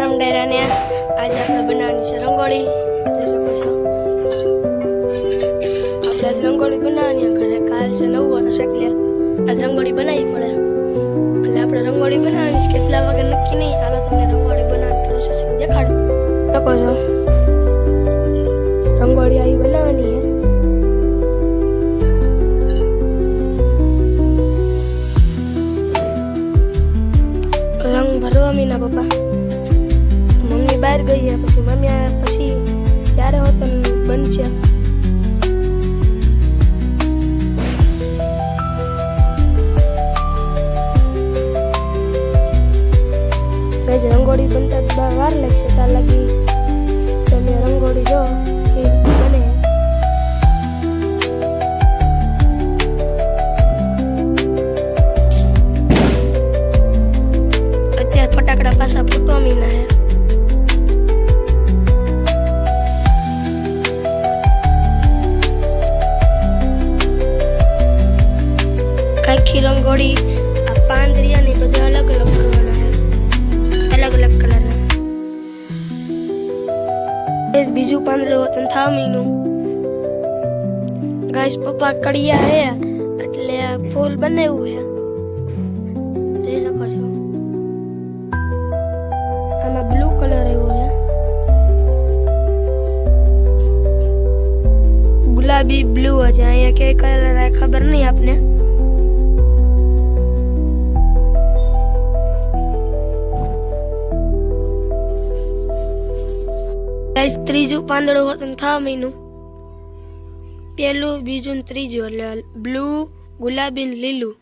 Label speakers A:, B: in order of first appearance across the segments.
A: રામ ડાયરાને આજે આપણે બનાવવાની છે રંગોળી. જોઈ આપણે આજ રંગોળી બનાવવાની ઘરે કાલ છે નવ વર્ષ એટલે આજ રંગોળી બનાવવી પડે. એટલે આપણે રંગોળી બનાવવાની છે કેટલા વાગે નક્કી નહીં હાલો તમને રંગોળી બનાવવાની પ્રોસેસ દેખાડું. શકો છો. રંગોળી આવી બનાવવાની ગઈ છે પછી મમ્મી આવ્યા પછી ત્યારે હોત બનશે કઈ રંગોળી બનતા જ બા- વાર લાગશે ત્યાં લગી તમે રંગોળી જો એ બીજું પાંદડું હતું થા મહિનું ગાઈસ પપ્પા કડિયા હે એટલે આ ફૂલ બનાવ્યું હે જોઈ શકો છો આમાં બ્લુ કલર આવ્યો છે ગુલાબી બ્લુ છે અહીંયા કે કલર આવે ખબર નહીં આપને ગાઈસ, ત્રીજું પાંદડું હોતું થા મહિનું પેલું, બીજું ને ત્રીજું, એટલે બ્લુ, ગુલાબી ને લીલું.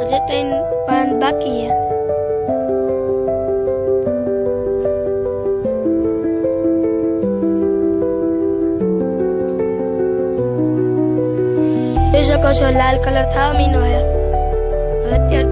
A: હજે ત્રણ પાન બાકી હે જોઈ શકો છો, લાલ કલર થવા મહિનો હે અત્યારે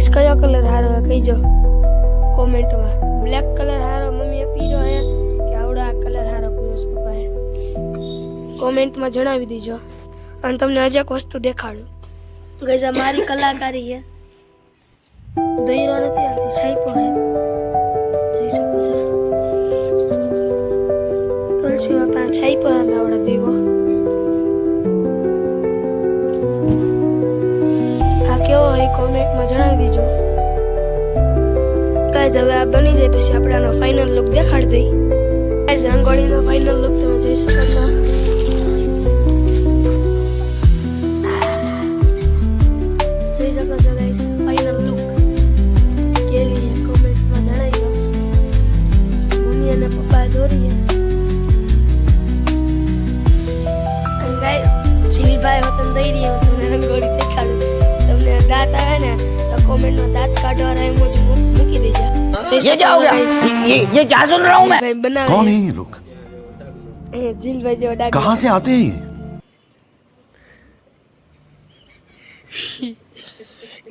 A: ગાઈસ કયો કલર હારો હે કહીજો. કોમેન્ટમાં બ્લેક કલર હારો, મમ્મીએ પીરો હે કે આવડો આ કલર હારો પીરો પપ્પા પપ્પાએ? કોમેન્ટમાં જણાવી દીજો. અને તમને હજી એક વસ્તુ દેખાડું. ગઈજા મારી કલાકારી હે. દહીરો નથી આવતી છાઈપો છે કેવો હોય કોમેન્ટમાં જણાવી દીજો. ગાઈઝ હવે આ બની જાય, પછી આપણે આનો ફાઇનલ લુક દેખાડી દઈ. ગાઈઝ રંગોળીનો ફાઇનલ લુક તમે જોઈ શકો છો. તો કોમેન્ટમાં દાંત કાઢવાના emoji મૂક- મૂકી દેજો
B: ये क्या हो गया ये ये क्या सुन रहा हूँ मैं
A: ભાઈ બનાવે
C: कौन है ये लोग
A: એ જીલભાઈ જેવો ડાઘ
C: कहाँ से आते हैं ये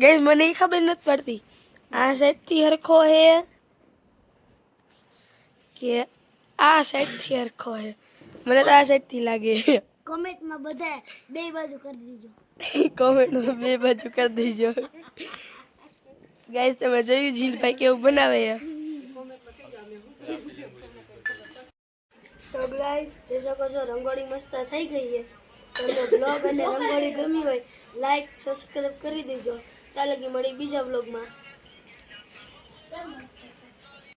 A: ગઈસ મને ઈ ખબર નથી પડતી આ સાઈડ થી હરખો હે કે આ સાઈડ થી હરખો હે મને તો આ સાઈડ થી લાગે
C: કોમેન્ટમાં બધા બે બાજુ કરી દીજો
A: કોમેન્ટમાં બે બાજુ કરી દેજો ગાઈસ તમે જોયું જીલભાઈ કેવું બનાવે તો ગાઈસ જે શકો છો, રંગોળી મસ્ત થઈ ગઈ છે. તમને બ્લોગ અને રંગોળી ગમી હોય લાઈક સબસ્ક્રાઈબ કરી દેજો. ત્યાં લગી મળી બીજા બ્લોગમાં